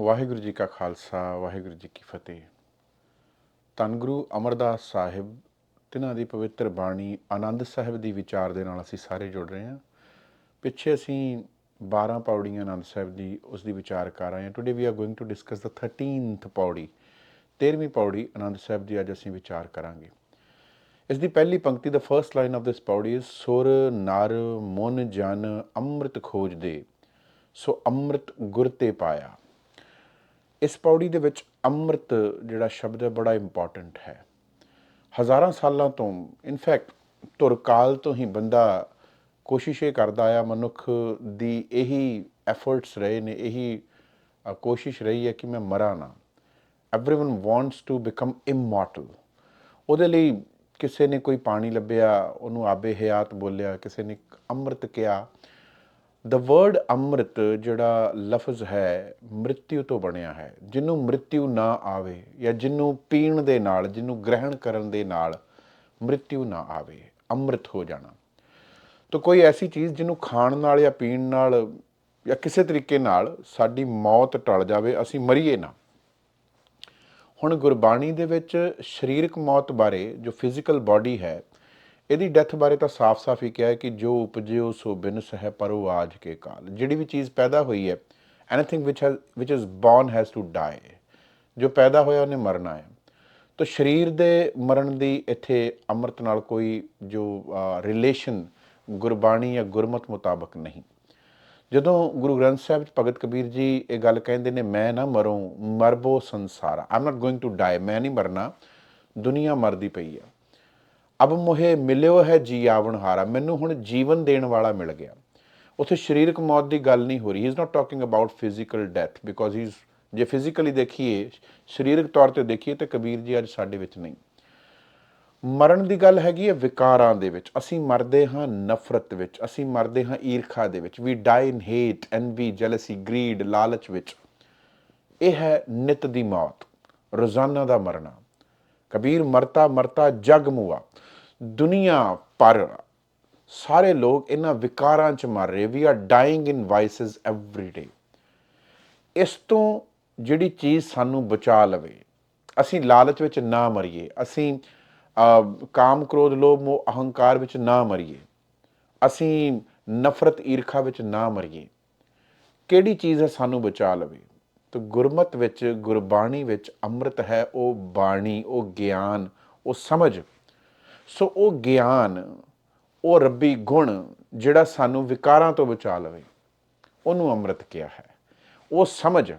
ਵਾਹਿਗੁਰੂ ਜੀ ਕਾ ਖਾਲਸਾ, ਵਾਹਿਗੁਰੂ ਜੀ ਕੀ ਫਤਿਹ। ਧੰਨ ਗੁਰੂ ਅਮਰਦਾਸ ਸਾਹਿਬ, ਤਿਨਾਂ ਦੀ ਪਵਿੱਤਰ ਬਾਣੀ ਆਨੰਦ ਸਾਹਿਬ ਦੀ ਵਿਚਾਰ ਦੇ ਨਾਲ ਅਸੀਂ ਸਾਰੇ ਜੁੜ ਰਹੇ ਹਾਂ। ਪਿੱਛੇ ਅਸੀਂ 12 ਪੌੜੀਆਂ ਆਨੰਦ ਸਾਹਿਬ ਦੀ ਉਸ ਦੀ ਵਿਚਾਰ ਕਰ ਰਹੇ ਹਾਂ। Today we are going to discuss the 13th ਪੌੜੀ 13ਵੀਂ ਪੌੜੀ ਆਨੰਦ ਸਾਹਿਬ ਦੀ ਅੱਜ ਅਸੀਂ ਵਿਚਾਰ ਕਰਾਂਗੇ। ਇਸ ਦੀ ਪਹਿਲੀ ਪੰਕਤੀ ਦਾ ਫਰਸਟ ਲਾਈਨ ਆਫ ਦਿਸ ਪੌੜੀ ਇਜ਼ ਸੁਰ ਨਰ ਮਨ ਜਨ ਅੰਮ੍ਰਿਤ ਖੋਜ ਦੇ ਸੋ ਅੰਮ੍ਰਿਤ ਗੁਰ ਤੇ ਪਾਇਆ। ਇਸ ਪੌੜੀ ਦੇ ਵਿੱਚ ਅੰਮ੍ਰਿਤ ਜਿਹੜਾ ਸ਼ਬਦ ਹੈ ਬੜਾ ਇੰਪੋਰਟੈਂਟ ਹੈ ਹਜ਼ਾਰਾਂ ਸਾਲਾਂ ਤੋਂ ਇਨਫੈਕਟ ਧੁਰ ਕਾਲ ਤੋਂ ਹੀ ਬੰਦਾ ਕੋਸ਼ਿਸ਼ ਇਹ ਕਰਦਾ ਆਇਆ ਮਨੁੱਖ ਦੀ ਇਹੀ ਐਫਰਟਸ ਰਹੇ ਨੇ ਇਹੀ ਅ, ਕੋਸ਼ਿਸ਼ ਰਹੀ ਹੈ ਕਿ ਮੈਂ ਮਰਾਂ ਨਾ everyone wants to become immortal ਉਹਦੇ ਲਈ ਕਿਸੇ ਨੇ ਕੋਈ ਪਾਣੀ ਲੱਭਿਆ ਉਹਨੂੰ ਆਬੇ ਹਯਾਤ ਬੋਲਿਆ ਕਿਸੇ ਨੇ ਅੰਮ੍ਰਿਤ ਕਿਹਾ ਦ ਵਰਡ ਅੰਮ੍ਰਿਤ ਜਿਹੜਾ ਲਫ਼ਜ਼ ਹੈ ਮ੍ਰਿਤਿਉ ਤੋਂ ਬਣਿਆ ਹੈ। ਜਿਹਨੂੰ ਮ੍ਰਿਤਿਉ ਨਾ ਆਵੇ ਜਾਂ ਜਿਹਨੂੰ ਪੀਣ ਦੇ ਨਾਲ, ਜਿਹਨੂੰ ਗ੍ਰਹਿਣ ਕਰਨ ਦੇ ਨਾਲ ਮ੍ਰਿਤਿਉ ਨਾ ਆਵੇ, ਅੰਮ੍ਰਿਤ ਹੋ ਜਾਣਾ। ਤਾਂ ਕੋਈ ਐਸੀ ਚੀਜ਼ ਜਿਹਨੂੰ ਖਾਣ ਨਾਲ ਜਾਂ ਪੀਣ ਨਾਲ ਜਾਂ ਕਿਸੇ ਤਰੀਕੇ ਨਾਲ ਸਾਡੀ ਮੌਤ ਟਲ ਜਾਵੇ, ਅਸੀਂ ਮਰੀਏ ਨਾ। ਹੁਣ ਗੁਰਬਾਣੀ ਦੇ ਵਿੱਚ ਸਰੀਰਕ ਮੌਤ ਬਾਰੇ ਜੋ ਫਿਜ਼ੀਕਲ ਬਾਡੀ ਹੈ ਇਹਦੀ ਡੈਥ ਬਾਰੇ ਤਾਂ ਸਾਫ਼-ਸਾਫ਼ ਹੀ ਕਿਹਾ ਹੈ ਕਿ ਜੋ ਉਪਜਿਓ ਸੋ ਬਿਨਸ ਹੈ ਪਰੋ ਆਜ ਕੇ ਕਾਲ। ਜਿਹੜੀ ਵੀ ਚੀਜ਼ ਪੈਦਾ ਹੋਈ ਹੈ anything which has which is born has to die ਜੋ ਪੈਦਾ ਹੋਇਆ ਉਹਨੇ ਮਰਨਾ ਹੈ। ਤਾਂ ਸਰੀਰ ਦੇ ਮਰਨ ਦੀ ਇੱਥੇ ਅੰਮ੍ਰਿਤ ਨਾਲ ਕੋਈ ਜੋ ਰਿਲੇਸ਼ਨ ਗੁਰਬਾਣੀ ਜਾਂ ਗੁਰਮਤ ਮੁਤਾਬਕ ਨਹੀਂ। ਜਦੋਂ ਗੁਰੂ ਗ੍ਰੰਥ ਸਾਹਿਬ ਚ ਭਗਤ ਕਬੀਰ ਜੀ ਇਹ ਗੱਲ ਕਹਿੰਦੇ ਨੇ, ਮੈਂ ਨਾ ਮਰੂੰ, ਮਰਬੋ ਸੰਸਾਰ। I'm not going to die ਮੈਂ ਨਹੀਂ ਮਰਨਾ। ਦੁਨੀਆ ਮਰਦੀ ਪਈ ਆ। ਅਬ ਮੋਹੇ ਮਿਲਿਓ ਹੈ ਜੀਵਨ ਹਾਰਾ। ਮੈਨੂੰ ਹੁਣ ਜੀਵਨ ਦੇਣ ਵਾਲਾ ਮਿਲ ਗਿਆ। ਉਥੇ ਸਰੀਰਕ ਮੌਤ ਦੀ ਗੱਲ ਨਹੀਂ ਹੋ ਰਹੀ। He is not talking about physical death because he ਜੇ ਫਿਜ਼ੀਕਲੀ ਦੇਖੀਏ, ਸਰੀਰਕ ਤੌਰ ਤੇ ਦੇਖੀਏ ਤੇ ਕਬੀਰ ਜੀ ਅੱਜ ਸਾਡੇ ਵਿੱਚ ਨਹੀਂ। ਮਰਨ ਦੀ ਗੱਲ ਹੈਗੀ ਹੈ ਵਿਕਾਰਾਂ ਦੇ ਵਿੱਚ। ਅਸੀਂ ਮਰਦੇ ਹਾਂ ਨਫ਼ਰਤ ਵਿੱਚ। ਅਸੀਂ ਮਰਦੇ ਹਾਂ ਈਰਖਾ ਦੇ ਵਿੱਚ। We die in hate envy jealousy greed ਲਾਲਚ ਵਿੱਚ। ਇਹ ਹੈ ਨਿਤ ਦੀ ਮੌਤ। ਰੋਜ਼ਾਨਾ ਦਾ ਮਰਨਾ। ਕਬੀਰ ਮਰਤਾ ਮਰਤਾ ਜਗ ਮੁਆ। ਦੁਨੀਆ ਪਰ ਸਾਰੇ ਲੋਕ ਇਹਨਾਂ ਵਿਕਾਰਾਂ ਚ ਮਰ ਰਹੇ। We are dying in vices every day ਇਸ ਤੋਂ ਜਿਹੜੀ ਚੀਜ਼ ਸਾਨੂੰ ਬਚਾ ਲਵੇ, ਅਸੀਂ ਲਾਲਚ ਵਿੱਚ ਨਾ ਮਰੀਏ, ਅਸੀਂ ਕਾਮ ਕ੍ਰੋਧ ਲੋਭ ਮੋਹ ਅਹੰਕਾਰ ਵਿੱਚ ਨਾ ਮਰੀਏ, ਅਸੀਂ ਨਫ਼ਰਤ ਈਰਖਾ ਵਿੱਚ ਨਾ ਮਰੀਏ, ਕਿਹੜੀ ਚੀਜ਼ ਹੈ ਸਾਨੂੰ ਬਚਾ ਲਵੇ? ਤਾਂ ਗੁਰਮਤ ਵਿੱਚ, ਗੁਰਬਾਣੀ ਵਿੱਚ ਅੰਮ੍ਰਿਤ ਹੈ, ਉਹ ਬਾਣੀ, ਉਹ ਗਿਆਨ, ਉਹ ਸਮਝ। ਸੋ ਉਹ ਗਿਆਨ, ਉਹ ਰੱਬੀ ਗੁਣ ਜਿਹੜਾ ਸਾਨੂੰ ਵਿਕਾਰਾਂ ਤੋਂ ਬਚਾ ਲਵੇ, ਉਹਨੂੰ ਅੰਮ੍ਰਿਤ ਕਿਹਾ ਹੈ। ਉਹ ਸਮਝ,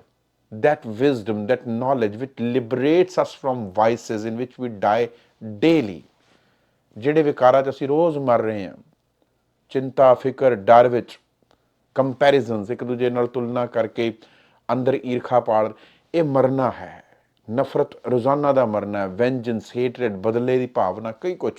that wisdom, that knowledge which liberates us from vices in which we die daily, ਜਿਹੜੇ ਵਿਕਾਰਾਂ 'ਚ ਅਸੀਂ ਰੋਜ਼ ਮਰ ਰਹੇ ਹਾਂ, ਚਿੰਤਾ, ਫਿਕਰ, ਡਰ ਵਿੱਚ ਕੰਪੈਰੀਜ਼ਨਸ ਇੱਕ ਦੂਜੇ ਨਾਲ ਤੁਲਨਾ ਕਰਕੇ ਅੰਦਰ ਈਰਖਾ ਪਾਲ, ਇਹ ਮਰਨਾ ਹੈ। ਨਫ਼ਰਤ ਰੋਜ਼ਾਨਾ ਦਾ ਮਰਨਾ ਹੈ ਵੈਂਜੈਂਸ ਹੇਟਰਡ ਬਦਲੇ ਦੀ ਭਾਵਨਾ, ਕਈ ਕੁਝ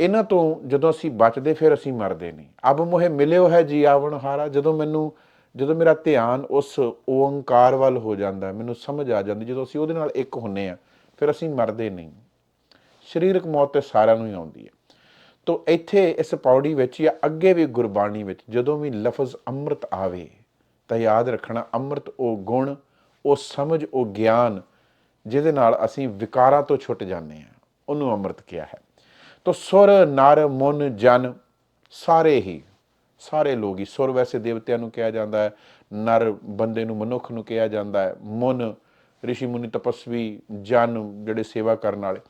ਇਹਨਾਂ ਤੋਂ ਜਦੋਂ ਅਸੀਂ ਬਚਦੇ, ਫਿਰ ਅਸੀਂ ਮਰਦੇ ਨਹੀਂ। ਅਬ ਮੋਹਿ ਮਿਲਿਓ ਹੈ ਜੀ ਆਵਣ ਹਾਰਾ। ਜਦੋਂ ਮੈਨੂੰ, ਜਦੋਂ ਮੇਰਾ ਧਿਆਨ ਉਸ ਓੰਕਾਰ ਵੱਲ ਹੋ ਜਾਂਦਾ, ਮੈਨੂੰ ਸਮਝ ਆ ਜਾਂਦੀ, ਜਦੋਂ ਅਸੀਂ ਉਹਦੇ ਨਾਲ ਇੱਕ ਹੁੰਨੇ ਆ, ਫਿਰ ਅਸੀਂ ਮਰਦੇ ਨਹੀਂ। ਸਰੀਰਕ ਮੌਤ ਤੇ ਸਾਰਿਆਂ ਨੂੰ ਹੀ ਆਉਂਦੀ ਹੈ। ਤੋ ਇੱਥੇ ਇਸ ਪੌੜੀ ਵਿੱਚ ਜਾਂ ਅੱਗੇ ਵੀ ਗੁਰਬਾਣੀ ਵਿੱਚ ਜਦੋਂ ਵੀ ਲਫ਼ਜ਼ ਅੰਮ੍ਰਿਤ ਆਵੇ, ਤਾਂ ਯਾਦ ਰੱਖਣਾ, ਅੰਮ੍ਰਿਤ ਉਹ ਗੁਣ ਉਹ ਸਮਝ, ਉਹ ਗਿਆਨ ਜਿਹਦੇ ਨਾਲ ਅਸੀਂ ਵਿਕਾਰਾਂ ਤੋਂ ਛੁੱਟ ਜਾਂਦੇ ਹਾਂ, ਉਹਨੂੰ ਅੰਮ੍ਰਿਤ ਕਿਹਾ ਹੈ। ਤੋ ਸੁਰ, ਨਰ, ਮਨ, ਜਨ ਸਾਰੇ ਹੀ, ਸਾਰੇ ਲੋਕ ਹੀ, ਸੁਰ ਵੈਸੇ ਦੇਵਤਿਆਂ ਨੂੰ ਕਿਹਾ ਜਾਂਦਾ ਹੈ, ਨਰ ਬੰਦੇ ਨੂੰ ਮਨੁੱਖ ਨੂੰ ਕਿਹਾ ਜਾਂਦਾ ਹੈ, ਮਨ ઋષਿ ਮੁਨੀ, ਤਪਸਵੀ, ਜਨ ਜਿਹੜੇ ਸੇਵਾ ਕਰਨ ਵਾਲੇ।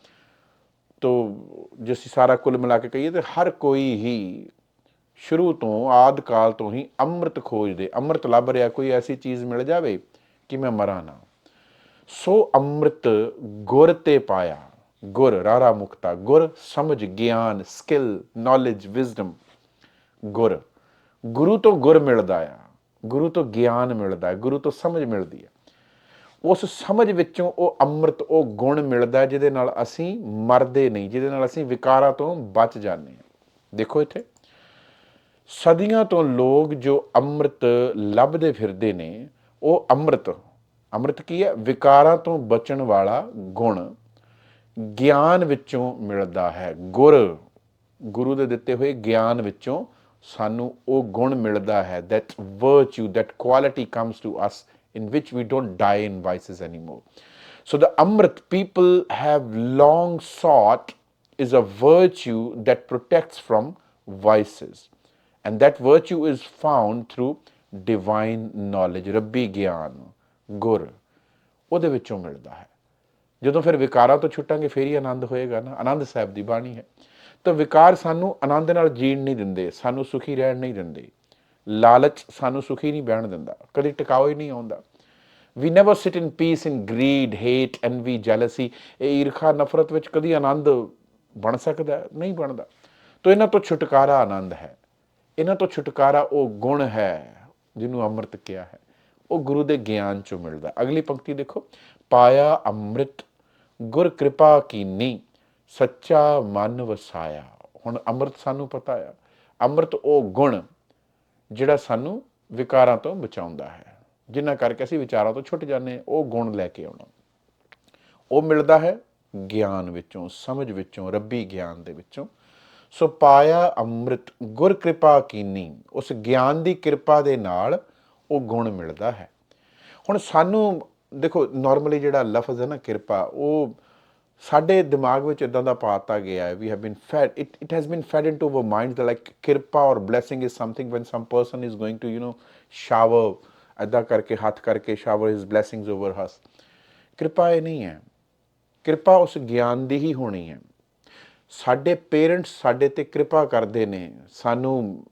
ਤੋ ਜੇ ਅਸੀਂ ਸਾਰਾ ਕੁੱਲ ਮਿਲਾ ਕੇ ਕਹੀਏ ਤੇ ਹਰ ਕੋਈ ਹੀ ਸ਼ੁਰੂ ਤੋਂ ਆਦ ਕਾਲ ਤੋਂ ਹੀ ਅੰਮ੍ਰਿਤ ਖੋਜਦੇ, ਅੰਮ੍ਰਿਤ ਲੱਭ ਰਿਹਾ, ਕੋਈ ਐਸੀ ਚੀਜ਼ ਮਿਲ ਜਾਵੇ ਕਿ ਮੈਂ ਮਰਾਂ ਨਾ ਸੋ ਅੰਮ੍ਰਿਤ ਗੁਰ ਤੇ ਪਾਇਆ। ਗੁਰ ਰਾਰਾ ਮੁਕਤਾ, ਗੁਰ ਸਮਝ ਗਿਆਨ ਸਕਿੱਲ ਨੌਲੇਜ ਵਿਜ਼ਡਮ ਗੁਰ, ਗੁਰੂ ਤੋਂ ਗੁਰ ਮਿਲਦਾ ਆ। ਗੁਰੂ ਤੋਂ ਗਿਆਨ ਮਿਲਦਾ ਹੈ ਗੁਰੂ ਤੋਂ ਸਮਝ ਮਿਲਦੀ ਹੈ ਉਸ ਸਮਝ ਵਿੱਚੋਂ ਉਹ ਅੰਮ੍ਰਿਤ, ਉਹ ਗੁਣ ਮਿਲਦਾ ਜਿਹਦੇ ਨਾਲ ਅਸੀਂ ਮਰਦੇ ਨਹੀਂ, ਜਿਹਦੇ ਨਾਲ ਅਸੀਂ ਵਿਕਾਰਾਂ ਤੋਂ ਬਚ ਜਾਂਦੇ ਹਾਂ। ਦੇਖੋ ਇੱਥੇ। ਸਦੀਆਂ ਤੋਂ ਲੋਕ ਜੋ ਅੰਮ੍ਰਿਤ ਲੱਭਦੇ ਫਿਰਦੇ ਨੇ ਉਹ ਅੰਮ੍ਰਿਤ ਅੰਮ੍ਰਿਤ ਕੀ ਹੈ ਵਿਕਾਰਾਂ ਤੋਂ ਬਚਣ ਵਾਲਾ ਗੁਣ ਗਿਆਨ ਵਿੱਚੋਂ ਮਿਲਦਾ ਹੈ ਗੁਰ ਗੁਰੂ ਦੇ ਦਿੱਤੇ ਹੋਏ ਗਿਆਨ ਵਿੱਚੋਂ ਸਾਨੂੰ ਉਹ ਗੁਣ ਮਿਲਦਾ ਹੈ that virtue that quality comes to us in which we don't die in vices anymore. So the Amrit people have long sought is a virtue that protects from vices. And that virtue is found through divine knowledge ਰੱਬੀ ਗਿਆਨ, ਗੁਰ ਉਹਦੇ ਵਿੱਚੋਂ ਮਿਲਦਾ ਹੈ। ਜਦੋਂ ਫਿਰ ਵਿਕਾਰਾਂ ਤੋਂ ਛੁੱਟਾਂਗੇ ਫੇਰ ਹੀ ਆਨੰਦ ਹੋਏਗਾ ਨਾ। ਆਨੰਦ ਸਾਹਿਬ ਦੀ ਬਾਣੀ ਹੈ। ਤਾਂ ਵਿਕਾਰ ਸਾਨੂੰ ਆਨੰਦ ਨਾਲ ਜੀਣ ਨਹੀਂ ਦਿੰਦੇ ਸਾਨੂੰ ਸੁਖੀ ਰਹਿਣ ਨਹੀਂ ਦਿੰਦੇ। ਲਾਲਚ ਸਾਨੂੰ ਸੁਖੀ ਨਹੀਂ ਬਹਿਣ ਦਿੰਦਾ। ਕਦੀ ਟਿਕਾਓ ਹੀ ਨਹੀਂ ਆਉਂਦਾ। We never sit in peace in greed hate envy jealousy ਇਹ ਈਰਖਾ ਨਫ਼ਰਤ ਵਿੱਚ ਕਦੀ ਆਨੰਦ ਬਣ ਸਕਦਾ ਨਹੀਂ ਬਣਦਾ। ਤਾਂ ਇਹਨਾਂ ਤੋਂ ਛੁਟਕਾਰਾ ਆਨੰਦ ਹੈ। ਇਹਨਾਂ ਤੋਂ ਛੁਟਕਾਰਾ ਉਹ ਗੁਣ ਹੈ। ਜਿਹਨੂੰ ਅੰਮ੍ਰਿਤ ਕਿਹਾ ਹੈ ਉਹ ਗੁਰੂ ਦੇ ਗਿਆਨ ਚੋਂ ਮਿਲਦਾ ਅਗਲੀ ਪੰਕਤੀ ਦੇਖੋ ਪਾਇਆ ਅੰਮ੍ਰਿਤ ਗੁਰ ਕਿਰਪਾ ਕੀਨੀ ਸੱਚਾ ਮਨ ਵਸਾਇਆ। ਹੁਣ ਅੰਮ੍ਰਿਤ ਸਾਨੂੰ ਪਤਾ ਆ ਅੰਮ੍ਰਿਤ ਉਹ ਗੁਣ ਜਿਹੜਾ ਸਾਨੂੰ ਵਿਕਾਰਾਂ ਤੋਂ ਬਚਾਉਂਦਾ ਹੈ। ਜਿਨ੍ਹਾਂ ਕਰਕੇ ਅਸੀਂ ਵਿਚਾਰਾਂ ਤੋਂ ਛੁੱਟ ਜਾਂਦੇ ਹਾਂ, ਉਹ ਗੁਣ ਲੈ ਕੇ ਆਉਣਾ। ਉਹ ਮਿਲਦਾ ਹੈ ਗਿਆਨ ਵਿੱਚੋਂ ਸਮਝ ਵਿੱਚੋਂ ਰੱਬੀ ਗਿਆਨ ਦੇ ਵਿੱਚੋਂ। ਸੋ ਪਾਇਆ ਅੰਮ੍ਰਿਤ, ਗੁਰ ਕਿਰਪਾ ਕੀਨੀ ਉਸ ਗਿਆਨ ਦੀ ਕਿਰਪਾ ਦੇ ਨਾਲ ਉਹ ਗੁਣ ਮਿਲਦਾ ਹੈ। ਹੁਣ ਸਾਨੂੰ, ਦੇਖੋ ਨਾਰਮਲੀ ਜਿਹੜਾ ਲਫ਼ਜ਼ ਹੈ ਨਾ ਕਿਰਪਾ, ਉਹ ਸਾਡੇ ਦਿਮਾਗ ਵਿੱਚ ਇਦਾਂ ਦਾ ਪਾਤਾ ਗਿਆ ਹੈ we have been fed it it has been fed into our mind that like ਕਿਰਪਾ or blessing is something when some person is going to you know shower ਐਦਾਂ ਕਰਕੇ, ਹੱਥ ਕਰਕੇ ਸ਼ਾਵਰ ਹਿਸ ਬਲੇਸਿੰਗਸ ਓਵਰ ਹਸ ਕਿਰਪਾ ਇਹ ਨਹੀਂ ਹੈ। ਕਿਰਪਾ ਉਸ ਗਿਆਨ ਦੀ ਹੀ ਹੋਣੀ ਹੈ। ਸਾਡੇ ਪੇਰੈਂਟਸ ਸਾਡੇ ਤੇ ਕਿਰਪਾ ਕਰਦੇ ਨੇ, ਸਾਨੂੰ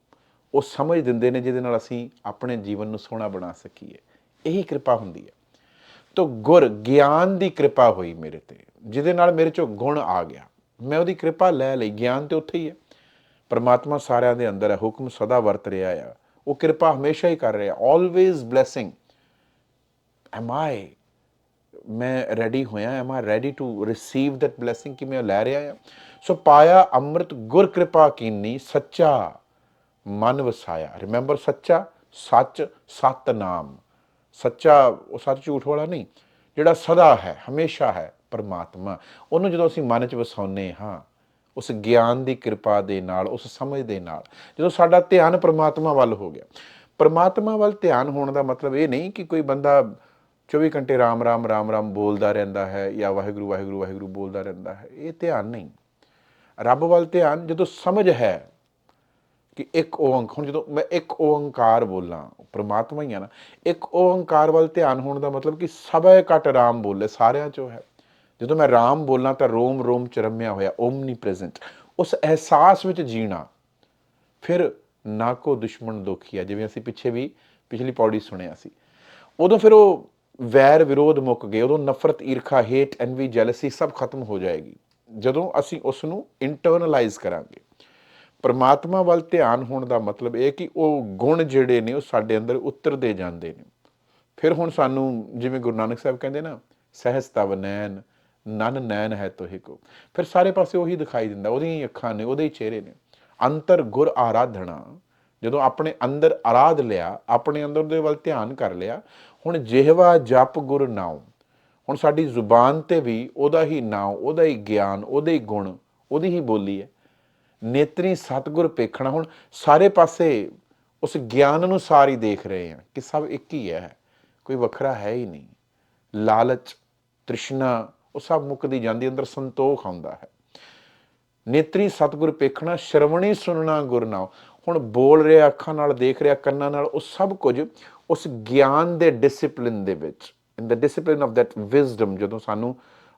ਉਹ ਸਮਝ ਦਿੰਦੇ ਨੇ ਜਿਹਦੇ ਨਾਲ ਅਸੀਂ ਆਪਣੇ ਜੀਵਨ ਨੂੰ ਸੋਹਣਾ ਬਣਾ ਸਕੀਏ। ਇਹੀ ਕਿਰਪਾ ਹੁੰਦੀ ਹੈ। ਤੋ ਗੁਰ ਗਿਆਨ ਦੀ ਕਿਰਪਾ ਹੋਈ ਮੇਰੇ ਤੇ, ਜਿਹਦੇ ਨਾਲ ਮੇਰੇ ਚੋਂ ਗੁਣ ਆ ਗਿਆ। ਮੈਂ ਉਹਦੀ ਕਿਰਪਾ ਲੈ ਲਈ, ਗਿਆਨ ਤੇ ਉੱਥੇ ਹੀ ਹੈ। ਪਰਮਾਤਮਾ ਸਾਰਿਆਂ ਦੇ ਅੰਦਰ ਹੈ, ਹੁਕਮ ਸਦਾ ਵਰਤ ਰਿਹਾ ਆ। ਉਹ ਕਿਰਪਾ ਹਮੇਸ਼ਾ ਹੀ ਕਰ ਰਿਹਾ ਆਲਵੇਜ਼ ਬਲੇਸਿੰਗ ਐਮ ਆਈ ਮੈਂ ਰੈਡੀ ਹੋਇਆ am I ready to receive that blessing ਕਿ ਮੈਂ ਲੈ ਰਿਹਾ ਆ ਸੋ ਪਾਇਆ ਅੰਮ੍ਰਿਤ ਗੁਰ ਕਿਰਪਾ ਕੀਨੀ ਸੱਚਾ ਮਨ ਵਸਾਇਆ ਰਿਮੈਂਬਰ ਸੱਚਾ ਸੱਚ ਸਤ ਨਾਮ ਸੱਚਾ ਉਹ ਸੱਚ ਝੂਠ ਵਾਲਾ ਨਹੀਂ ਜਿਹੜਾ ਸਦਾ ਹੈ ਹਮੇਸ਼ਾ ਹੈ ਪਰਮਾਤਮਾ ਉਹਨੂੰ ਜਦੋਂ ਅਸੀਂ ਮਨ 'ਚ ਵਸਾਉਂਦੇ ਹਾਂ ਉਸ ਗਿਆਨ ਦੀ ਕਿਰਪਾ ਦੇ ਨਾਲ ਉਸ ਸਮਝ ਦੇ ਨਾਲ ਜਦੋਂ ਸਾਡਾ ਧਿਆਨ ਪਰਮਾਤਮਾ ਵੱਲ ਹੋ ਗਿਆ ਪਰਮਾਤਮਾ ਵੱਲ ਧਿਆਨ ਹੋਣ ਦਾ ਮਤਲਬ ਇਹ ਨਹੀਂ ਕਿ ਕੋਈ ਬੰਦਾ 24 ਘੰਟੇ ਰਾਮ ਰਾਮ ਰਾਮ ਰਾਮ ਬੋਲਦਾ ਰਹਿੰਦਾ ਹੈ ਜਾਂ ਵਾਹਿਗੁਰੂ ਵਾਹਿਗੁਰੂ ਵਾਹਿਗੁਰੂ ਬੋਲਦਾ ਰਹਿੰਦਾ ਹੈ, ਇਹ ਧਿਆਨ ਨਹੀਂ। ਰੱਬ ਵੱਲ ਧਿਆਨ ਜਦੋਂ ਸਮਝ ਹੈ ਕਿ ਇੱਕ ਓੰਕਾਰ ਹੁਣ ਜਦੋਂ ਮੈਂ ਇੱਕ ਓੰਕਾਰ ਬੋਲਾਂ, ਪ੍ਰਮਾਤਮਾ ਹੀ ਆ ਨਾ, ਇੱਕ ਓੰਕਾਰ ਵੱਲ ਧਿਆਨ ਹੋਣ ਦਾ ਮਤਲਬ ਕਿ ਸਭੇ ਘਟ ਰਾਮ ਬੋਲੇ, ਸਾਰਿਆਂ ਚੋਂ ਹੈ। ਜਦੋਂ ਮੈਂ ਰਾਮ ਬੋਲਾਂ ਤਾਂ ਰੋਮ ਰੋਮ ਚ ਰਮਿਆ ਹੋਇਆ ਓਮਨੀ ਪ੍ਰੈਜ਼ੈਂਟ ਉਸ ਅਹਿਸਾਸ ਵਿੱਚ ਜੀਣਾ। ਫਿਰ ਨਾ ਕੋ ਦੁਸ਼ਮਣ ਦੁਖੀਆ ਜਿਵੇਂ ਅਸੀਂ ਪਿੱਛੇ ਵੀ, ਪਿਛਲੀ ਪੌੜੀ ਸੁਣਿਆ ਸੀ। ਉਦੋਂ ਫਿਰ ਉਹ ਵੈਰ ਵਿਰੋਧ ਮੁੱਕ ਗਏ, ਉਦੋਂ ਨਫ਼ਰਤ, ਈਰਖਾ ਹੇਟ ਐਨਵੀ ਜੈਲਸੀ ਸਭ ਖਤਮ ਹੋ ਜਾਏਗੀ। ਜਦੋਂ ਅਸੀਂ ਉਸ ਨੂੰ ਇੰਟਰਨਲਾਈਜ਼ ਕਰਾਂਗੇ। ਪਰਮਾਤਮਾ ਵੱਲ ਧਿਆਨ ਹੋਣ ਦਾ ਮਤਲਬ ਇਹ ਕਿ ਉਹ ਗੁਣ ਜਿਹੜੇ ਨੇ ਉਹ ਸਾਡੇ ਅੰਦਰ ਉਤਰਦੇ ਜਾਂਦੇ ਨੇ। ਫਿਰ ਹੁਣ ਸਾਨੂੰ ਜਿਵੇਂ ਗੁਰੂ ਨਾਨਕ ਸਾਹਿਬ ਕਹਿੰਦੇ ਨਾ ਸਹਿਜ ਤਵ ਨੈਣ, ਨਨ ਨੈਣ ਹੈ ਤੋਹਿ ਕੋ। ਫਿਰ ਸਾਰੇ ਪਾਸੇ ਉਹੀ ਦਿਖਾਈ ਦਿੰਦਾ, ਉਹਦੀਆਂ ਹੀ ਅੱਖਾਂ ਨੇ, ਉਹਦੇ ਹੀ ਚਿਹਰੇ ਨੇ। ਅੰਤਰ ਗੁਰ ਆਰਾਧਣਾ, ਜਦੋਂ ਆਪਣੇ ਅੰਦਰ ਆਰਾਧ ਲਿਆ, ਆਪਣੇ ਅੰਦਰ ਦੇ ਵੱਲ ਧਿਆਨ ਕਰ ਲਿਆ ਹੁਣ ਜਿਹਵਾ ਜਪ ਗੁਰ ਨਾਉ। ਹੁਣ ਸਾਡੀ ਜ਼ੁਬਾਨ ਤੇ ਵੀ ਉਹਦਾ ਹੀ ਨਾਮ ਉਹਦਾ ਹੀ ਗਿਆਨ, ਉਹਦੇ ਹੀ ਗੁਣ, ਉਹਦੀ ਹੀ ਬੋਲੀ ਹੈ। ਨੇਤਰੀ ਸਤਗੁਰ ਪੇਖਣਾ, ਹੁਣ ਸਾਰੇ ਪਾਸੇ ਉਸ ਗਿਆਨ ਨੂੰ ਸਾਰੀ ਦੇਖ ਰਹੇ ਹਾਂ ਕਿ ਸਭ ਇੱਕ ਹੀ ਹੈ। ਕੋਈ ਵੱਖਰਾ ਹੈ ਹੀ ਨਹੀਂ। ਲਾਲਚ, ਤ੍ਰਿਸ਼ਨਾ, ਉਹ ਸਭ ਮੁੱਕਦੀ ਜਾਂਦੀ, ਅੰਦਰ ਸੰਤੋਖ ਆਉਂਦਾ ਹੈ। ਨੇਤਰੀ ਸਤਗੁਰ ਪੇਖਣਾ, ਸ਼ਰਵਣੀ ਸੁਣਨਾ ਗੁਰਨਾਮ ਹੁਣ ਬੋਲ ਰਿਹਾ, ਅੱਖਾਂ ਨਾਲ ਦੇਖ ਰਿਹਾ, ਕੰਨਾਂ ਨਾਲ, ਉਹ ਸਭ ਕੁਝ ਉਸ ਗਿਆਨ ਦੇ ਡਿਸਪਲਿਨ ਦੇ ਵਿੱਚ in the discipline of that wisdom ਜਦੋਂ ਸਾਨੂੰ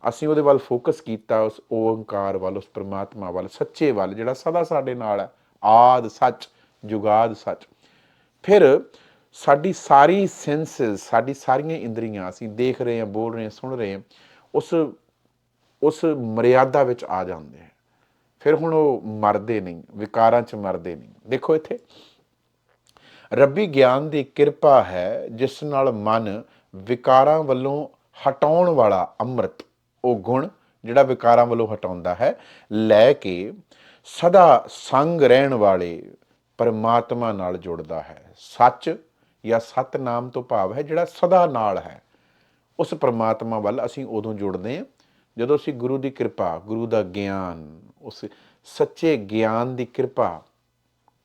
ਅਸੀਂ ਉਹਦੇ ਵੱਲ ਫੋਕਸ ਕੀਤਾ, ਉਸ ਓੰਕਾਰ ਵੱਲ, ਉਸ ਪ੍ਰਮਾਤਮਾ ਵੱਲ, ਸੱਚੇ ਵੱਲ, ਜਿਹੜਾ ਸਦਾ ਸਾਡੇ ਨਾਲ ਹੈ, ਆਦ ਸੱਚ, ਜੁਗਾਦ ਸੱਚ। ਫਿਰ ਸਾਡੀ ਸਾਰੀ ਸੈਂਸਸ ਸਾਡੀ ਸਾਰੀਆਂ ਇੰਦਰੀਆਂ ਅਸੀਂ ਦੇਖ ਰਹੇ ਹਾਂ, ਬੋਲ ਰਹੇ ਹਾਂ, ਸੁਣ ਰਹੇ ਹਾਂ, ਉਸ ਉਸ ਮਰਿਆਦਾ ਵਿੱਚ ਆ ਜਾਂਦੇ ਹੈ। ਫਿਰ ਹੁਣ ਉਹ ਮਰਦੇ ਨਹੀਂ, ਵਿਕਾਰਾਂ 'ਚ ਮਰਦੇ ਨਹੀਂ। ਦੇਖੋ ਇੱਥੇ ਰੱਬੀ ਗਿਆਨ ਦੀ ਕਿਰਪਾ ਹੈ ਜਿਸ ਨਾਲ ਮਨ ਵਿਕਾਰਾਂ ਵੱਲੋਂ ਹਟਾਉਣ ਵਾਲਾ ਅੰਮ੍ਰਿਤ, ਉਹ ਗੁਣ ਜਿਹੜਾ ਵਿਕਾਰਾਂ ਵੱਲੋਂ ਹਟਾਉਂਦਾ ਹੈ, ਲੈ ਕੇ ਸਦਾ ਸੰਗ ਰਹਿਣ ਵਾਲੇ ਪਰਮਾਤਮਾ ਨਾਲ ਜੁੜਦਾ ਹੈ। ਸੱਚ ਜਾਂ ਸਤ ਨਾਮ ਤੋਂ ਭਾਵ ਹੈ ਜਿਹੜਾ ਸਦਾ ਨਾਲ ਹੈ। ਉਸ ਪਰਮਾਤਮਾ ਵੱਲ ਅਸੀਂ ਉਦੋਂ ਜੁੜਦੇ ਹਾਂ ਜਦੋਂ ਅਸੀਂ ਗੁਰੂ ਦੀ ਕਿਰਪਾ, ਗੁਰੂ ਦਾ ਗਿਆਨ, ਉਸ ਸੱਚੇ ਗਿਆਨ ਦੀ ਕਿਰਪਾ,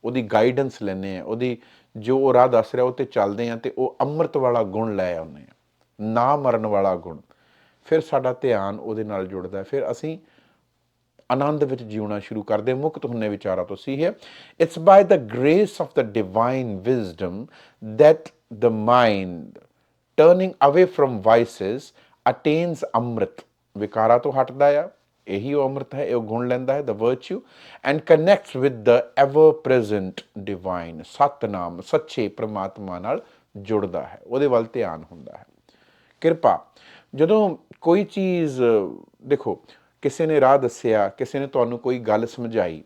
ਉਹਦੀ ਗਾਈਡੈਂਸ ਲੈਨੇ ਆ ਉਹਦੀ ਜੋ ਉਹ ਰਾਹ ਦੱਸ ਰਿਹਾ ਉਹ ਤੇ ਚੱਲਦੇ ਆ ਤੇ ਉਹ ਅੰਮ੍ਰਿਤ ਵਾਲਾ ਗੁਣ ਲੈ ਆਉਂਦੇ ਆ। ਨਾ ਮਰਨ ਵਾਲਾ ਗੁਣ। ਫਿਰ ਸਾਡਾ ਧਿਆਨ ਉਹਦੇ ਨਾਲ ਜੁੜਦਾ। ਫਿਰ ਅਸੀਂ ਆਨੰਦ ਵਿੱਚ ਜਿਉਣਾ ਸ਼ੁਰੂ ਕਰਦੇ ਹਾਂ, ਮੁਕਤ ਹੁੰਨੇ ਵਿਚਾਰਾਂ ਤੋਂ ਸੀ ਹੈ। It's by the grace of the divine wisdom that the mind turning away from vices attains amrit ਵਿਕਾਰਾਂ ਤੋਂ ਹਟਦਾ ਆ। ਇਹੀ ਉਹ ਅੰਮ੍ਰਿਤ ਹੈ, ਇਹ ਉਹ ਗੁਣ ਲੈਂਦਾ ਹੈ, the virtue and connects with the ever present divine, ਸਤਨਾਮ, ਸੱਚੇ ਪ੍ਰਮਾਤਮਾ ਨਾਲ ਜੁੜਦਾ ਹੈ, ਉਹਦੇ ਵੱਲ ਧਿਆਨ ਹੁੰਦਾ ਹੈ। ਕਿਰਪਾ, ਜਦੋਂ ਕੋਈ ਚੀਜ਼, ਦੇਖੋ, ਕਿਸੇ ਨੇ ਰਾਹ ਦੱਸਿਆ, ਕਿਸੇ ਨੇ ਤੁਹਾਨੂੰ ਕੋਈ ਗੱਲ ਸਮਝਾਈ,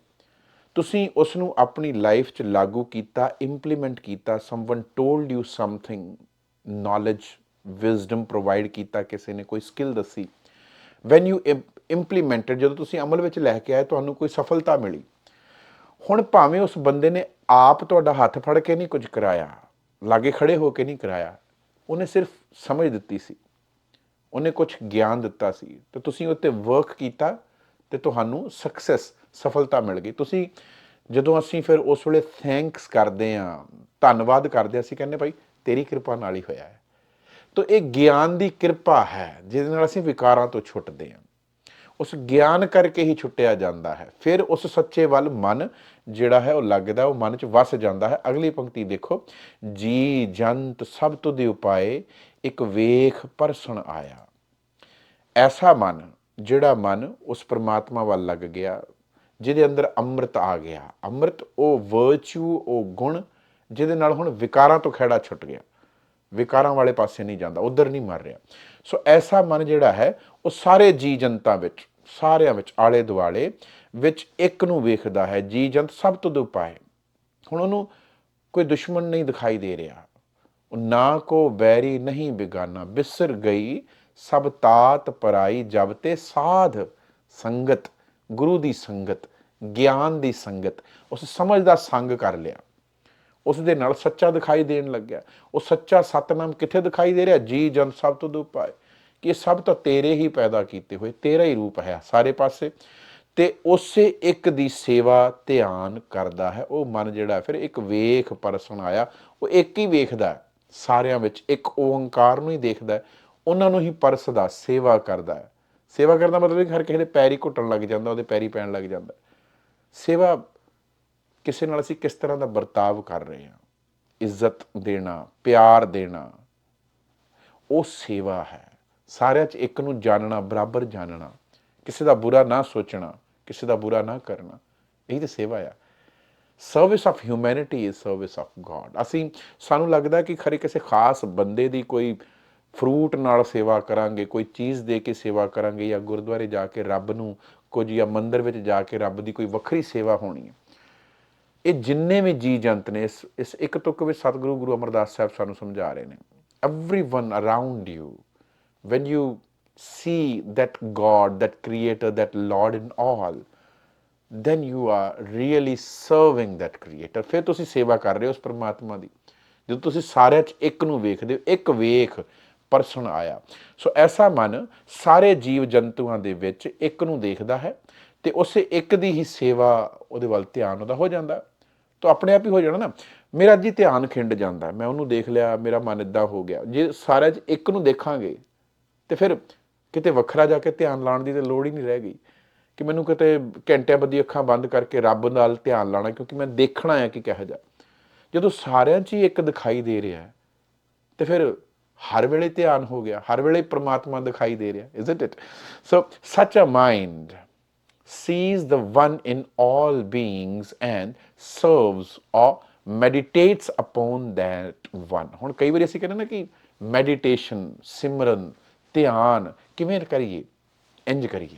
ਤੁਸੀਂ ਉਸ ਨੂੰ ਆਪਣੀ ਲਾਈਫ 'ਚ ਲਾਗੂ ਕੀਤਾ ਇੰਪਲੀਮੈਂਟ ਕੀਤਾ someone told you something knowledge wisdom provide ਕੀਤਾ, ਕਿਸੇ ਨੇ ਕੋਈ ਸਕਿੱਲ ਦੱਸੀ ਵੈਨ ਯੂ ਇੰਪਲੀਮੈਂਟਡ ਜਦੋਂ ਤੁਸੀਂ ਅਮਲ ਵਿੱਚ ਲੈ ਕੇ ਆਏ ਤੁਹਾਨੂੰ ਕੋਈ ਸਫਲਤਾ ਮਿਲੀ। ਹੁਣ ਭਾਵੇਂ ਉਸ ਬੰਦੇ ਨੇ ਆਪ ਤੁਹਾਡਾ ਹੱਥ ਫੜ ਕੇ ਨਹੀਂ ਕੁਝ ਕਰਾਇਆ ਲਾਗੇ ਖੜੇ ਹੋ ਕੇ ਨਹੀਂ ਕਰਾਇਆ ਉਹਨੇ ਸਿਰਫ ਸਮਝ ਦਿੱਤੀ ਸੀ। ਉਹਨੇ ਕੁਝ ਗਿਆਨ ਦਿੱਤਾ ਸੀ। ਤੇ ਤੁਸੀਂ ਉੱਤੇ ਵਰਕ ਕੀਤਾ ਤੇ ਤੁਹਾਨੂੰ ਸਕਸੈਸ ਸਫਲਤਾ ਮਿਲ ਗਈ। ਤੁਸੀਂ ਜਦੋਂ ਅਸੀਂ ਫਿਰ ਉਸ ਵੇਲੇ ਥੈਂਕਸ ਕਰਦੇ ਆ ਧੰਨਵਾਦ ਕਰਦੇ ਹਾਂ, ਅਸੀਂ ਕਹਿੰਦੇ ਭਾਈ ਤੇਰੀ ਕਿਰਪਾ ਨਾਲ ਹੀ ਹੋਇਆ ਹੈ। ਤਾਂ ਇਹ ਗਿਆਨ ਦੀ ਕਿਰਪਾ ਹੈ ਜਿਹਦੇ ਨਾਲ ਅਸੀਂ ਵਿਕਾਰਾਂ ਤੋਂ ਛੁੱਟਦੇ ਹਾਂ। ਉਸ ਗਿਆਨ ਕਰਕੇ ਹੀ ਛੁੱਟਿਆ ਜਾਂਦਾ ਹੈ। ਫਿਰ ਉਸ ਸੱਚੇ ਵੱਲ ਮਨ ਜਿਹੜਾ ਹੈ ਉਹ ਲੱਗਦਾ ਉਹ ਮਨ 'ਚ ਵਸ ਜਾਂਦਾ ਹੈ। ਅਗਲੀ ਪੰਕਤੀ ਦੇਖੋ, ਜੀ ਜੰਤ ਸਭ ਤੋਂ ਦੇ ਉਪਾਏ, ਇੱਕ ਵੇਖ ਪਰਸਣ ਆਇਆ। ਐਸਾ ਮਨ, ਜਿਹੜਾ ਮਨ ਉਸ ਪ੍ਰਮਾਤਮਾ ਵੱਲ ਲੱਗ ਗਿਆ, ਜਿਹਦੇ ਅੰਦਰ ਅੰਮ੍ਰਿਤ ਆ ਗਿਆ। ਅੰਮ੍ਰਿਤ ਉਹ ਵਰਚੂ ਉਹ ਗੁਣ, ਜਿਹਦੇ ਨਾਲ ਹੁਣ ਵਿਕਾਰਾਂ ਤੋਂ ਖਹਿੜਾ ਛੁੱਟ ਗਿਆ। ਵਿਕਾਰਾਂ ਵਾਲੇ ਪਾਸੇ ਨਹੀਂ ਜਾਂਦਾ, ਉਧਰ ਨਹੀਂ ਮਰ ਰਿਹਾ। ਸੋ ਐਸਾ ਮਨ ਜਿਹੜਾ ਹੈ, ਉਹ ਸਾਰੇ ਜੀ ਜਨਤਾ ਵਿੱਚ ਸਾਰਿਆਂ ਵਿੱਚ ਆਲੇ ਦੁਆਲੇ ਵਿੱਚ ਇੱਕ ਨੂੰ ਵੇਖਦਾ ਹੈ ਜੀ ਜੰਤ ਸਭ ਤੋਂ ਉਪਾਏ ਹੁਣ ਉਹਨੂੰ ਕੋਈ ਦੁਸ਼ਮਣ ਨਹੀਂ ਦਿਖਾਈ ਦੇ ਰਿਹਾ। ਨਾ ਕੋ ਬੈਰੀ ਨਹੀਂ ਬਿਗਾਨਾ, ਬਿਸਰ ਗਈ, ਸਭ ਤਾਤ ਪਰਾਈ, ਜਬ ਤੇ ਸਾਧ ਸੰਗਤ, ਗੁਰੂ ਦੀ ਸੰਗਤ, ਗਿਆਨ ਦੀ ਸੰਗਤ, ਉਸ ਸਮਝ ਦਾ ਸੰਗ ਕਰ ਲਿਆ। ਉਸ ਦੇ ਨਾਲ ਸੱਚਾ ਦਿਖਾਈ ਦੇਣ ਲੱਗਿਆ। ਉਹ ਸੱਚਾ ਸਤਨਾਮ ਕਿੱਥੇ ਦਿਖਾਈ ਦੇ ਰਿਹਾ? ਜੀ ਜਨ ਸਭ ਤੋਂ ਦੁਪਾਏ ਕਿ ਇਹ ਸਭ ਤਾਂ ਤੇਰੇ ਹੀ ਪੈਦਾ ਕੀਤੇ ਹੋਏ, ਤੇਰਾ ਹੀ ਰੂਪ ਹੈ ਸਾਰੇ ਪਾਸੇ। ਤੇ ਉਸੇ ਇੱਕ ਦੀ ਸੇਵਾ ਧਿਆਨ ਕਰਦਾ ਹੈ। ਉਹ ਮਨ ਜਿਹੜਾ ਫਿਰ ਇੱਕ ਵੇਖ ਪਰਸਨ ਆਇਆ, ਉਹ ਇੱਕ ਹੀ ਵੇਖਦਾ ਸਾਰਿਆਂ ਵਿੱਚ ਇੱਕ ਓੰਕਾਰ ਨੂੰ ਹੀ ਦੇਖਦਾ ਉਹਨਾਂ ਨੂੰ ਹੀ ਪਰਸਦਾ, ਸੇਵਾ ਕਰਦਾ ਹੈ। ਸੇਵਾ ਕਰਦਾ ਮਤਲਬ ਕਿ ਹਰ ਕਿਸੇ ਦੇ ਪੈਰੀ ਘੁੱਟਣ ਲੱਗ ਜਾਂਦਾ, ਉਹਦੇ ਪੈਰੀ ਪੈਣ ਲੱਗ ਜਾਂਦਾ ਸੇਵਾ ਕਿਸੇ ਨਾਲ ਅਸੀਂ ਕਿਸ ਤਰ੍ਹਾਂ ਦਾ ਵਰਤਾਵ ਕਰ ਰਹੇ ਹਾਂ? ਇੱਜ਼ਤ ਦੇਣਾ, ਪਿਆਰ ਦੇਣਾ, ਉਹ ਸੇਵਾ ਹੈ। ਸਾਰਿਆਂ 'ਚ ਇੱਕ ਨੂੰ ਜਾਣਨਾ, ਬਰਾਬਰ ਜਾਣਨਾ, ਕਿਸੇ ਦਾ ਬੁਰਾ ਨਾ ਸੋਚਣਾ, ਕਿਸੇ ਦਾ ਬੁਰਾ ਨਾ ਕਰਨਾ, ਇਹੀ ਤਾਂ ਸੇਵਾ ਆ। Service of humanity is service of God ਅਸੀਂ, ਸਾਨੂੰ ਲੱਗਦਾ ਕਿ ਖਰੇ ਕਿਸੇ ਖਾਸ ਬੰਦੇ ਦੀ ਕੋਈ ਫਰੂਟ ਨਾਲ ਸੇਵਾ ਕਰਾਂਗੇ, ਕੋਈ ਚੀਜ਼ ਦੇ ਕੇ ਸੇਵਾ ਕਰਾਂਗੇ ਜਾਂ ਗੁਰਦੁਆਰੇ ਜਾ ਕੇ ਰੱਬ ਨੂੰ ਕੁਝ ਜਾਂ ਮੰਦਿਰ ਵਿੱਚ ਜਾ ਕੇ ਰੱਬ ਦੀ ਕੋਈ ਵੱਖਰੀ ਸੇਵਾ ਹੋਣੀ ਹੈ। ਇਹ ਜਿੰਨੇ ਵੀ ਜੀ ਜੰਤ ਨੇ, ਇਸ ਇਸ ਇੱਕ ਤੁਕ ਵਿੱਚ ਸਤਿਗੁਰੂ ਗੁਰੂ ਅਮਰਦਾਸ ਸਾਹਿਬ ਸਾਨੂੰ ਸਮਝਾ ਰਹੇ ਨੇ। Everyone around you when you see that god, that creator, that lord in all, then you are really serving that creator. ਫਿਰ ਤੁਸੀਂ ਸੇਵਾ ਕਰ ਰਹੇ ਹੋ ਉਸ ਪਰਮਾਤਮਾ ਦੀ ਜਦੋਂ ਤੁਸੀਂ ਸਾਰਿਆਂ 'ਚ ਇੱਕ ਨੂੰ ਵੇਖਦੇ ਹੋ ਇੱਕ ਵੇਖ ਪਰਸਨ ਆਇਆ ਸੋ ਐਸਾ ਮਨ ਸਾਰੇ ਜੀਵ ਜੰਤੂਆਂ ਦੇ ਵਿੱਚ ਇੱਕ ਨੂੰ ਦੇਖਦਾ ਹੈ ਤੇ ਉਸੇ ਇੱਕ ਦੀ ਹੀ ਸੇਵਾ ਉਹਦੇ ਵੱਲ ਧਿਆਨ ਉਹਦਾ ਹੋ ਜਾਂਦਾ ਤਾਂ ਆਪਣੇ ਆਪ ਹੀ ਹੋ ਜਾਣਾ ਨਾ ਮੇਰਾ ਜੀ ਧਿਆਨ ਖਿੰਡ ਜਾਂਦਾ ਮੈਂ ਉਹਨੂੰ ਦੇਖ ਲਿਆ ਮੇਰਾ ਮਨ ਇਦਾਂ ਹੋ ਗਿਆ। ਜੇ ਸਾਰਿਆਂ 'ਚ ਇੱਕ ਨੂੰ ਦੇਖਾਂਗੇ ਤੇ ਫਿਰ ਕਿਤੇ ਵੱਖਰਾ ਜਾ ਕੇ ਧਿਆਨ ਲਾਉਣ ਦੀ ਤੇ ਲੋੜ ਹੀ ਨਹੀਂ ਰਹਿ ਗਈ ਕਿ ਮੈਨੂੰ ਕਿਤੇ ਘੰਟਿਆਂ ਬੱਧੀ ਅੱਖਾਂ ਬੰਦ ਕਰਕੇ ਰੱਬ ਨਾਲ ਧਿਆਨ ਲਾਣਾ ਕਿਉਂਕਿ ਮੈਂ ਦੇਖਣਾ ਹੈ ਕਿ ਕਿਹੋ ਜਿਹਾ। ਜਦੋਂ ਸਾਰਿਆਂ 'ਚ ਹੀ ਇੱਕ ਦਿਖਾਈ ਦੇ ਰਿਹਾ ਹੈ, ਤੇ ਫਿਰ ਹਰ ਵੇਲੇ ਧਿਆਨ ਹੋ ਗਿਆ, ਹਰ ਵੇਲੇ ਪ੍ਰਮਾਤਮਾ ਦਿਖਾਈ ਦੇ ਰਿਹਾ isn't it so such a mind sees the one in all beings and serves or meditates upon that one. ਹੁਣ ਕਈ ਵਾਰੀ ਅਸੀਂ ਕਹਿੰਦੇ ਨਾ ਕਿ ਮੈਡੀਟੇਸ਼ਨ ਸਿਮਰਨ ਧਿਆਨ ਕਿਵੇਂ ਕਰੀਏ? ਇੰਜ ਕਰੀਏ।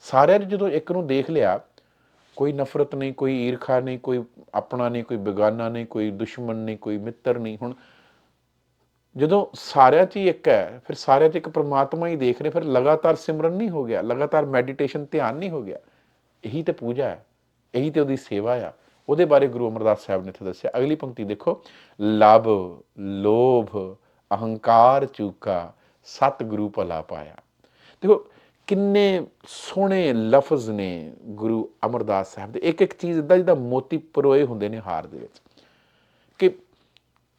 ਸਾਰਿਆਂ ਨੇ ਜਦੋਂ ਇੱਕ ਨੂੰ ਦੇਖ ਲਿਆ, ਕੋਈ ਨਫ਼ਰਤ ਨਹੀਂ, ਕੋਈ ਈਰਖਾ ਨਹੀਂ, ਕੋਈ ਆਪਣਾ ਨਹੀਂ, ਕੋਈ ਬੇਗਾਨਾ ਨਹੀਂ, ਕੋਈ ਦੁਸ਼ਮਣ ਨਹੀਂ, ਕੋਈ ਮਿੱਤਰ ਨਹੀਂ, ਹੁਣ ਜਦੋਂ ਸਾਰਿਆਂ 'ਚ ਹੀ ਇੱਕ ਹੈ, ਫਿਰ ਸਾਰਿਆਂ 'ਚ ਇੱਕ ਪਰਮਾਤਮਾ ਹੀ ਦੇਖ ਰਹੇ, ਫਿਰ ਲਗਾਤਾਰ ਸਿਮਰਨ ਨਹੀਂ ਹੋ ਗਿਆ, ਲਗਾਤਾਰ ਮੈਡੀਟੇਸ਼ਨ ਧਿਆਨ ਨਹੀਂ ਹੋ ਗਿਆ। ਇਹੀ ਤੇ ਪੂਜਾ ਹੈ, ਇਹੀ ਤੇ ਉਹਦੀ ਸੇਵਾ ਆ। ਉਹਦੇ ਬਾਰੇ ਗੁਰੂ ਅਮਰਦਾਸ ਸਾਹਿਬ ਨੇ ਇੱਥੇ ਦੱਸਿਆ। ਅਗਲੀ ਪੰਕਤੀ ਦੇਖੋ ਲਬ ਲੋਭ, ਅਹੰਕਾਰ ਚੂਕਾ। ਸਤ ਗੁਰੂ ਭਲਾ ਪਾਇਆ। ਦੇਖੋ, ਕਿੰਨੇ ਸੋਹਣੇ ਲਫ਼ਜ਼ ਨੇ ਗੁਰੂ ਅਮਰਦਾਸ ਸਾਹਿਬ ਦੇ। ਇੱਕ ਇੱਕ ਚੀਜ਼ ਇਦਾਂ ਜਿੱਦਾਂ ਮੋਤੀ ਪਰੋਏ ਹੁੰਦੇ ਨੇ ਹਾਰ ਦੇ ਵਿੱਚ। ਕਿ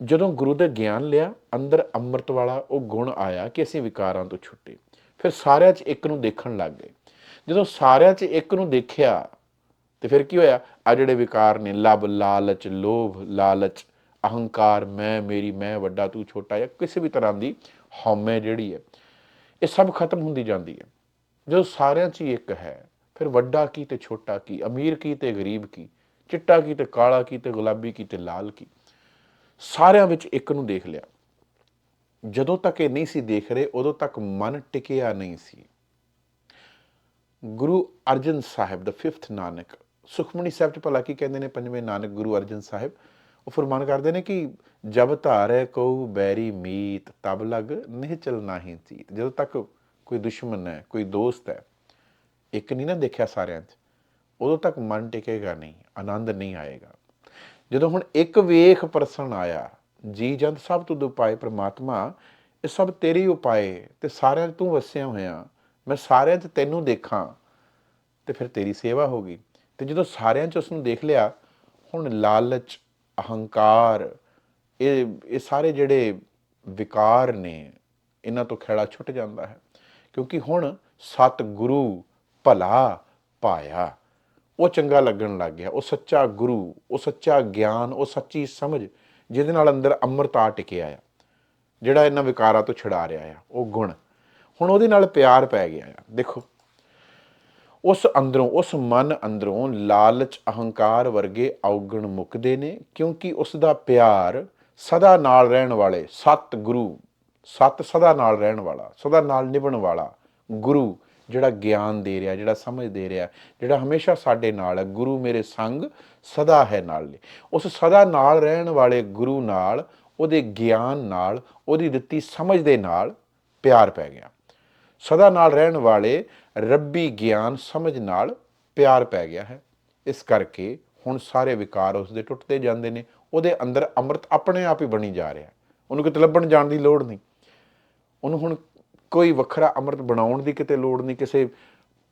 ਜਦੋਂ ਗੁਰੂ ਦਾ ਗਿਆਨ ਲਿਆ, ਅੰਦਰ ਅੰਮ੍ਰਿਤ ਵਾਲਾ ਉਹ ਗੁਣ ਆਇਆ ਕਿ ਅਸੀਂ ਵਿਕਾਰਾਂ ਤੋਂ ਛੁੱਟੇ। ਫਿਰ ਸਾਰਿਆਂ 'ਚ ਇੱਕ ਨੂੰ ਦੇਖਣ ਲੱਗ ਗਏ। ਜਦੋਂ ਸਾਰਿਆਂ 'ਚ ਇੱਕ ਨੂੰ ਦੇਖਿਆ, ਤੇ ਫਿਰ ਕੀ ਹੋਇਆ? ਆ ਜਿਹੜੇ ਵਿਕਾਰ ਨੇ, ਲਬ, ਲਾਲਚ, ਲੋਭ, ਲਾਲਚ, ਅਹੰਕਾਰ, ਮੈਂ, ਮੇਰੀ, ਮੈਂ, ਵੱਡਾ, ਤੂੰ, ਛੋਟਾ ਜਾਂ ਕਿਸੇ ਵੀ ਤਰ੍ਹਾਂ ਦੀ ਹਉਮੈ ਜਿਹੜੀ ਹੈ, ਇਹ ਸਭ ਖਤਮ ਹੁੰਦੀ ਜਾਂਦੀ ਹੈ। ਜਦੋਂ ਸਾਰਿਆਂ 'ਚ ਹੀ ਇੱਕ ਹੈ, ਫਿਰ ਵੱਡਾ ਕੀ ਤੇ ਛੋਟਾ ਕੀ, ਅਮੀਰ ਕੀ ਤੇ ਗਰੀਬ ਕੀ, ਚਿੱਟਾ ਕੀ ਤੇ ਕਾਲਾ ਕੀ ਤੇ ਗੁਲਾਬੀ ਕੀ ਤੇ ਲਾਲ ਕੀ। ਸਾਰਿਆਂ ਵਿੱਚ ਇੱਕ ਨੂੰ ਦੇਖ ਲਿਆ। ਜਦੋਂ ਤੱਕ ਇਹ ਨਹੀਂ ਸੀ ਦੇਖ ਰਹੇ, ਉਦੋਂ ਤੱਕ ਮਨ ਟਿਕਿਆ ਨਹੀਂ ਸੀ। ਗੁਰੂ ਅਰਜਨ ਸਾਹਿਬ ਦਾ 5th ਨਾਨਕ, ਸੁਖਮਨੀ ਸਾਹਿਬ ਚ ਭਲਾ ਕੀ ਕਹਿੰਦੇ ਨੇ, ਪੰਜਵੇਂ ਨਾਨਕ ਗੁਰੂ ਅਰਜਨ ਸਾਹਿਬ? ਉਹ ਫਰਮਾਨ ਕਰਦੇ ਨੇ ਕਿ ਜਬ ਧਾਰੇ ਕੋ ਬੈਰੀ ਮੀਤ, ਤਬ ਲਗ ਨਹੀਂ ਚਲ ਨਾਹੀ ਚੀਤ। ਜਦੋਂ ਤੱਕ ਕੋਈ ਦੁਸ਼ਮਣ ਹੈ, ਕੋਈ ਦੋਸਤ ਹੈ, ਇੱਕ ਨਹੀਂ ਨਾ ਦੇਖਿਆ ਸਾਰਿਆਂ 'ਚ, ਉਦੋਂ ਤੱਕ ਮਨ ਟਿਕੇਗਾ ਨਹੀਂ, ਆਨੰਦ ਨਹੀਂ ਆਏਗਾ। ਜਦੋਂ ਹੁਣ ਇੱਕ ਵੇਖ ਪਰਸਨ ਆਇਆ, ਜੀ ਜੰਤ ਸਭ ਤੁਧ ਉਪਾਏ ਪ੍ਰਮਾਤਮਾ, ਇਹ ਸਭ ਤੇਰੀ ਉਪਾਏ, ਤੇ ਸਾਰਿਆਂ 'ਚ ਤੂੰ ਵਸਿਆ ਹੋਇਆ, ਮੈਂ ਸਾਰਿਆਂ 'ਚ ਤੈਨੂੰ ਦੇਖਾਂ, ਤੇ ਫਿਰ ਤੇਰੀ ਸੇਵਾ ਹੋਗੀ ਤੇ ਜਦੋਂ ਸਾਰਿਆਂ 'ਚ ਉਸ ਨੂੰ ਦੇਖ ਲਿਆ, ਹੁਣ ਲਾਲਚ ਅਹੰਕਾਰ, ਇਹ ਇਹ ਸਾਰੇ ਜਿਹੜੇ ਵਿਕਾਰ ਨੇ, ਇਹਨਾਂ ਤੋਂ ਖੇੜਾ ਛੁੱਟ ਜਾਂਦਾ ਹੈ। ਕਿਉਂਕਿ ਹੁਣ ਸਤ ਗੁਰੂ ਭਲਾ ਪਾਇਆ, ਉਹ ਚੰਗਾ ਲੱਗਣ ਲੱਗ ਗਿਆ। ਉਹ ਸੱਚਾ ਗੁਰੂ, ਉਹ ਸੱਚਾ ਗਿਆਨ, ਉਹ ਸੱਚੀ ਸਮਝ, ਜਿਹਦੇ ਨਾਲ ਅੰਦਰ ਅੰਮ੍ਰਿਤਾ ਟਿਕਿਆ ਆ, ਜਿਹੜਾ ਇਹਨਾਂ ਵਿਕਾਰਾਂ ਤੋਂ ਛੁਡਾ ਰਿਹਾ ਆ, ਉਹ ਗੁਣ। ਹੁਣ ਉਹਦੇ ਨਾਲ ਪਿਆਰ ਪੈ ਗਿਆ ਆ। ਦੇਖੋ ਉਸ ਅੰਦਰੋਂ, ਉਸ ਮਨ ਅੰਦਰੋਂ ਲਾਲਚ, ਅਹੰਕਾਰ ਵਰਗੇ ਔਗਣ ਮੁੱਕਦੇ ਨੇ, ਕਿਉਂਕਿ ਉਸ ਦਾ ਪਿਆਰ ਸਦਾ ਨਾਲ ਰਹਿਣ ਵਾਲੇ ਸਤ ਗੁਰੂ ਸਤ ਸਦਾ ਨਾਲ ਰਹਿਣ ਵਾਲਾ, ਸਦਾ ਨਾਲ ਨਿਭਣ ਵਾਲਾ ਗੁਰੂ ਜਿਹੜਾ ਗਿਆਨ ਦੇ ਰਿਹਾ, ਜਿਹੜਾ ਸਮਝ ਦੇ ਰਿਹਾ, ਜਿਹੜਾ ਹਮੇਸ਼ਾ ਸਾਡੇ ਨਾਲ ਹੈ। ਗੁਰੂ ਮੇਰੇ ਸੰਗ ਸਦਾ ਹੈ ਨਾਲ ਉਸ ਸਦਾ ਨਾਲ ਰਹਿਣ ਵਾਲੇ ਗੁਰੂ ਨਾਲ, ਉਹਦੇ ਗਿਆਨ ਨਾਲ, ਉਹਦੀ ਦਿੱਤੀ ਸਮਝ ਦੇ ਨਾਲ ਪਿਆਰ ਪੈ ਗਿਆ। ਸਦਾ ਨਾਲ ਰਹਿਣ ਵਾਲੇ ਰੱਬੀ ਗਿਆਨ ਸਮਝ ਨਾਲ ਪਿਆਰ ਪੈ ਗਿਆ ਹੈ। ਇਸ ਕਰਕੇ ਹੁਣ ਸਾਰੇ ਵਿਕਾਰ ਉਸ ਦੇ ਟੁੱਟਦੇ ਜਾਂਦੇ ਨੇ, ਉਹਦੇ ਅੰਦਰ ਅੰਮ੍ਰਿਤ ਆਪਣੇ ਆਪ ਹੀ ਬਣੀ ਜਾ ਰਿਹਾ ਉਹਨੂੰ ਕਿਤੇ ਲੱਭਣ ਜਾਣ ਦੀ ਲੋੜ ਨਹੀਂ। ਉਹਨੂੰ ਹੁਣ ਕੋਈ ਵੱਖਰਾ ਅੰਮ੍ਰਿਤ ਬਣਾਉਣ ਦੀ ਕਿਤੇ ਲੋੜ ਨਹੀਂ, ਕਿਸੇ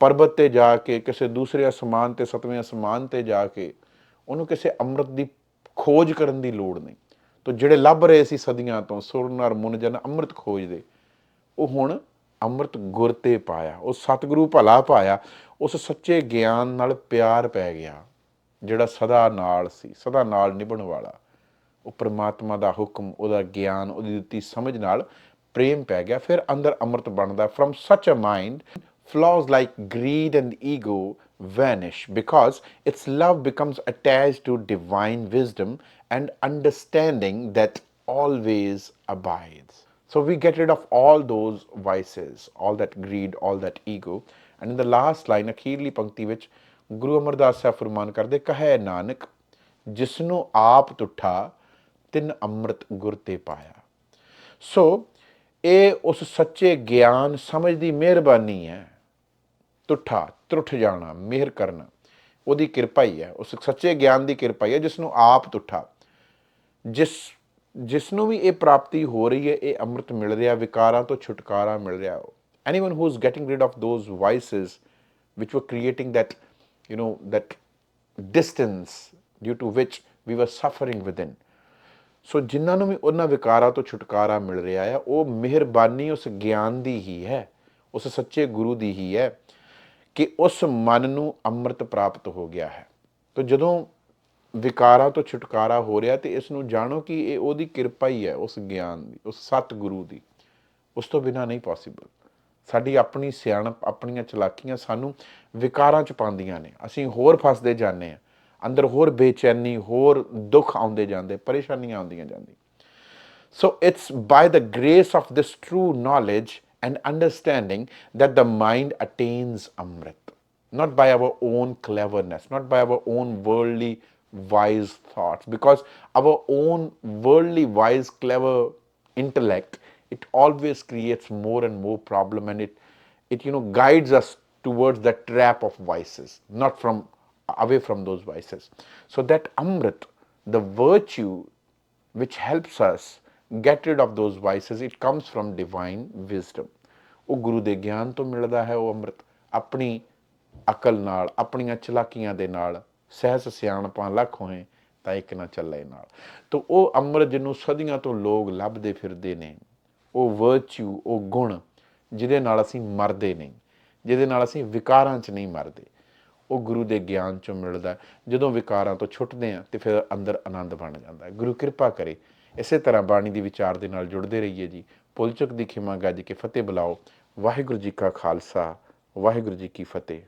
ਪਰਬਤ ਤੇ ਜਾ ਕੇ, ਕਿਸੇ ਦੂਸਰੇ ਅਸਮਾਨ ਤੇ, ਸਤਵੇਂ ਅਸਮਾਨ ਤੇ ਜਾ ਕੇ ਉਹਨੂੰ ਕਿਸੇ ਅੰਮ੍ਰਿਤ ਦੀ ਖੋਜ ਕਰਨ ਦੀ ਲੋੜ ਨਹੀਂ। ਤੋ ਜਿਹੜੇ ਲੱਭ ਰਹੇ ਸੀ ਸਦੀਆਂ ਤੋਂ ਸੁਰਨਰ ਮੁਨਜਨ ਅੰਮ੍ਰਿਤ ਖੋਜਦੇ, ਉਹ ਹੁਣ ਅੰਮ੍ਰਿਤ ਗੁਰ ਤੇ ਪਾਇਆ, ਉਹ ਸਤਿਗੁਰੂ ਭਲਾ ਪਾਇਆ, ਉਸ ਸੱਚੇ ਗਿਆਨ ਨਾਲ ਪਿਆਰ ਪੈ ਗਿਆ, ਜਿਹੜਾ ਸਦਾ ਨਾਲ ਸੀ, ਸਦਾ ਨਾਲ ਨਿਭਣ ਵਾਲਾ ਉਹ ਪ੍ਰਮਾਤਮਾ ਦਾ ਹੁਕਮ, ਉਹਦਾ ਗਿਆਨ, ਉਹਦੀ ਦਿੱਤੀ ਸਮਝ ਨਾਲ ਪ੍ਰੇਮ ਪੈ ਗਿਆ, ਫਿਰ ਅੰਦਰ ਅੰਮ੍ਰਿਤ ਬਣਦਾ from such a mind flaws like greed and ego vanish, because its love becomes attached to divine wisdom and understanding that always abides. So we get rid of all those vices, all that greed, all that ego. And in the last line, ਅਖੀਰਲੀ ਪੰਕਤੀ ਵਿੱਚ ਗੁਰੂ ਅਮਰਦਾਸ ਸਾਹਿਬ ਫਰਮਾਨ ਕਰਦੇ ਕਹੈ ਨਾਨਕ ਜਿਸਨੂੰ ਆਪ ਤੁਠਾ ਤਿੰਨ ਅੰਮ੍ਰਿਤ ਗੁਰ ਤੇ ਪਾਇਆ। ਸੋ ਇਹ ਉਸ ਸੱਚੇ ਗਿਆਨ ਸਮਝ ਦੀ ਮਿਹਰਬਾਨੀ ਹੈ। ਤੁਠਾ ਤਰੁੱਠ ਜਾਣਾ ਮਿਹਰ ਕਰਨਾ ਉਹਦੀ ਕਿਰਪਾ ਹੀ ਹੈ। ਉਸ ਸੱਚੇ ਗਿਆਨ ਦੀ ਕਿਰਪਾ ਹੀ ਹੈ ਜਿਸ ਨੂੰ ਆਪ ਤੁਠਾ। ਜਿਸ ਜਿਸ ਨੂੰ ਵੀ ਇਹ ਪ੍ਰਾਪਤੀ ਹੋ ਰਹੀ ਹੈ, ਇਹ ਅੰਮ੍ਰਿਤ ਮਿਲ ਰਿਹਾ, ਵਿਕਾਰਾਂ ਤੋਂ ਛੁਟਕਾਰਾ ਮਿਲ ਰਿਹਾ। Anyone who is getting rid of those vices which were creating that, you know, that distance due to which we were suffering within. So ਜਿਨ੍ਹਾਂ ਨੂੰ ਵੀ ਉਹਨਾਂ ਵਿਕਾਰਾਂ ਤੋਂ ਛੁਟਕਾਰਾ ਮਿਲ ਰਿਹਾ ਹੈ, ਉਹ ਮਿਹਰਬਾਨੀ ਉਸ ਗਿਆਨ ਦੀ ਹੀ ਹੈ, ਉਸ ਸੱਚੇ ਗੁਰੂ ਦੀ ਹੀ ਹੈ ਕਿ ਉਸ ਮਨ ਨੂੰ ਅੰਮ੍ਰਿਤ ਪ੍ਰਾਪਤ ਹੋ ਗਿਆ ਹੈ। ਤਾਂ ਜਦੋਂ ਵਿਕਾਰਾਂ ਤੋਂ ਛੁਟਕਾਰਾ ਹੋ ਰਿਹਾ ਤੇ ਇਸ ਨੂੰ ਜਾਣੋ ਕਿ ਇਹ ਉਹਦੀ ਕਿਰਪਾ ਹੀ ਹੈ ਉਸ ਗਿਆਨ ਦੀ ਉਸ ਸਤਿਗੁਰੂ ਦੀ। ਉਸ ਤੋਂ ਬਿਨਾ ਨਹੀਂ ਪੋਸੀਬਲ ਸਾਡੀ ਆਪਣੀ ਸਿਆਣਪ ਆਪਣੀਆਂ ਚਲਾਕੀਆਂ ਸਾਨੂੰ ਵਿਕਾਰਾਂ ਚ ਪਾਉਂਦੀਆਂ ਨੇ। ਅਸੀਂ ਹੋਰ ਫਸਦੇ ਜਾਂਦੇ ਆ ਅੰਦਰ ਹੋਰ ਬੇਚੈਨੀ ਹੋਰ ਦੁੱਖ ਆਉਂਦੇ ਜਾਂਦੇ ਪਰੇਸ਼ਾਨੀਆਂ ਆਉਂਦੀਆਂ ਜਾਂਦੀਆਂ। So it's by the grace of this true knowledge and understanding that the mind attains Amrit. Not by our own cleverness, not by our own worldly wise thoughts. Because our own worldly wise, clever intellect, it always creates more and more problem and it, it you know, guides us towards the trap of vices, not from away from those vices. So that Amrit, the virtue which helps us get rid of those vices it comes from divine wisdom ਉਹ ਗੁਰੂ ਦੇ ਗਿਆਨ ਤੋਂ ਮਿਲਦਾ ਹੈ ਉਹ ਅੰਮ੍ਰਿਤ ਆਪਣੀ ਅਕਲ ਨਾਲ ਆਪਣੀਆਂ ਚਲਾਕੀਆਂ ਦੇ ਨਾਲ ਸਹਿਸ ਸਿਆਣਪਾਂ ਲੱਖ ਹੋਏ ਤਾਂ ਇੱਕ ਨਾ ਚੱਲੇ ਨਾਲ। ਤਾਂ ਉਹ ਅੰਮ੍ਰਿਤ ਜਿਹਨੂੰ ਸਦੀਆਂ ਤੋਂ ਲੋਕ ਲੱਭਦੇ ਫਿਰਦੇ ਨੇ, ਉਹ ਵਰਚੂ ਉਹ ਗੁਣ ਜਿਹਦੇ ਨਾਲ ਅਸੀਂ ਮਰਦੇ ਨਹੀਂ, ਜਿਹਦੇ ਨਾਲ ਅਸੀਂ ਵਿਕਾਰਾਂ 'ਚ ਨਹੀਂ ਮਰਦੇ। ਉਹ ਗੁਰੂ ਦੇ ਗਿਆਨ 'ਚੋਂ ਮਿਲਦਾ ਜਦੋਂ ਵਿਕਾਰਾਂ ਤੋਂ ਛੁੱਟਦੇ ਆ ਤੇ ਫਿਰ ਅੰਦਰ ਆਨੰਦ ਬਣ ਜਾਂਦਾ ਗੁਰੂ ਕਿਰਪਾ ਕਰੇ, ਇਸੇ ਤਰ੍ਹਾਂ ਬਾਣੀ ਦੀ ਵਿਚਾਰ ਦੇ ਨਾਲ ਜੁੜਦੇ ਰਹੀਏ ਜੀ। ਪੁੱਲ ਦੀ ਖਿਮਾ ਗੱਜ ਕੇ ਫਤਿਹ ਬੁਲਾਓ। ਵਾਹਿਗੁਰੂ ਜੀ ਕਾ ਖਾਲਸਾ, ਵਾਹਿਗੁਰੂ ਜੀ ਕੀ ਫਤਿਹ।